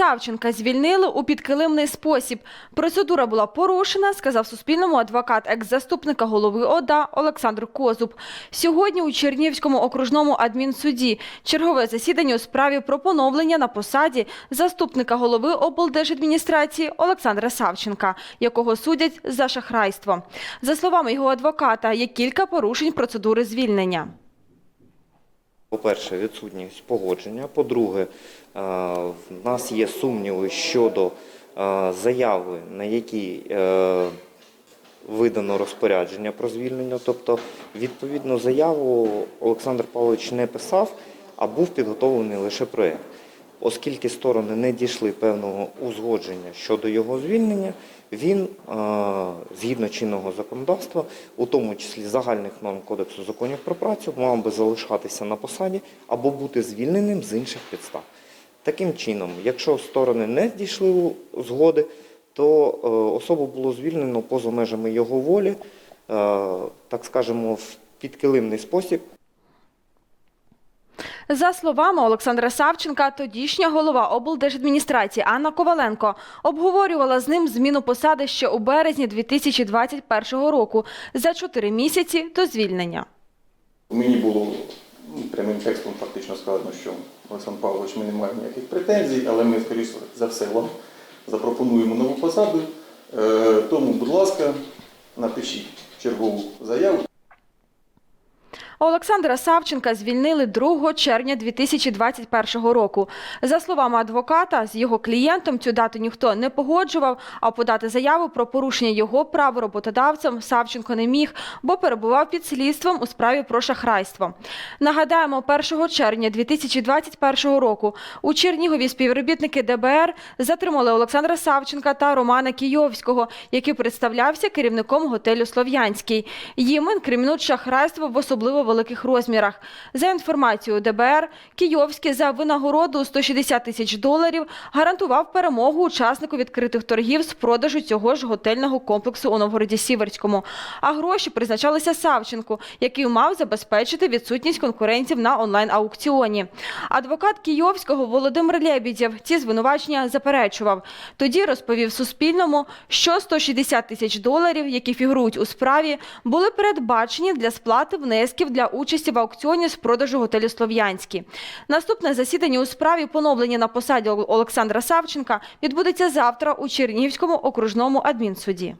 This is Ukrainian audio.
Савченка звільнили у підкилимний спосіб. Процедура була порушена, сказав Суспільному адвокат екс-заступника голови ОДА Олександр Козуб. Сьогодні у Чернівському окружному адмінсуді чергове засідання у справі про поновлення на посаді заступника голови облдержадміністрації Олександра Савченка, якого судять за шахрайство. За словами його адвоката, є кілька порушень процедури звільнення. По-перше, відсутність погодження. По-друге, е, в нас є сумніви щодо е, заяви, на якій е, видано розпорядження про звільнення. Тобто, відповідну заяву Олександр Павлович не писав, а був підготовлений лише проєкт. Оскільки сторони не дійшли певного узгодження щодо його звільнення, він, згідно чинного законодавства, у тому числі загальних норм Кодексу законів про працю, мав би залишатися на посаді або бути звільненим з інших підстав. Таким чином, якщо сторони не дійшли згоди, то е, особу було звільнено поза межами його волі, е, так скажемо, в підкилимний спосіб. За словами Олександра Савченка, тодішня голова облдержадміністрації Анна Коваленко обговорювала з ним зміну посади ще у березні 2021 року за чотири місяці до звільнення. Мені було ну, прямим текстом фактично сказано, що Олександр Павлович, ми не маємо ніяких претензій, але ми, скоріше за все, вам запропонуємо нову посаду. Е, Тому, будь ласка, напишіть чергову заяву. Олександра Савченка звільнили 2 червня 2021 року. За словами адвоката, з його клієнтом цю дату ніхто не погоджував, а подати заяву про порушення його прав роботодавцем Савченко не міг, бо перебував під слідством у справі про шахрайство. Нагадаємо, 1 червня 2021 року у Чернігові співробітники ДБР затримали Олександра Савченка та Романа Кійовського, який представлявся керівником готелю Слов'янський. Їм інкримінують шахрайство в особливо великих розмірах. За інформацією ДБР, Кійовський за винагороду у 160 тисяч доларів гарантував перемогу учаснику відкритих торгів з продажу цього ж готельного комплексу у Новгороді Сіверському. А гроші призначалися Савченку, який мав забезпечити відсутність конкурентів на онлайн-аукціоні. Адвокат Кійовського Володимир Лєбідєв ці звинувачення заперечував. Тоді розповів Суспільному, що 160 тисяч доларів, які фігурують у справі, були передбачені для сплати внесків для участі в аукціоні з продажу готелю Слов'янський. Наступне засідання у справі поновлення на посаді Олександра Савченка відбудеться завтра у Чернігівському окружному адмінсуді.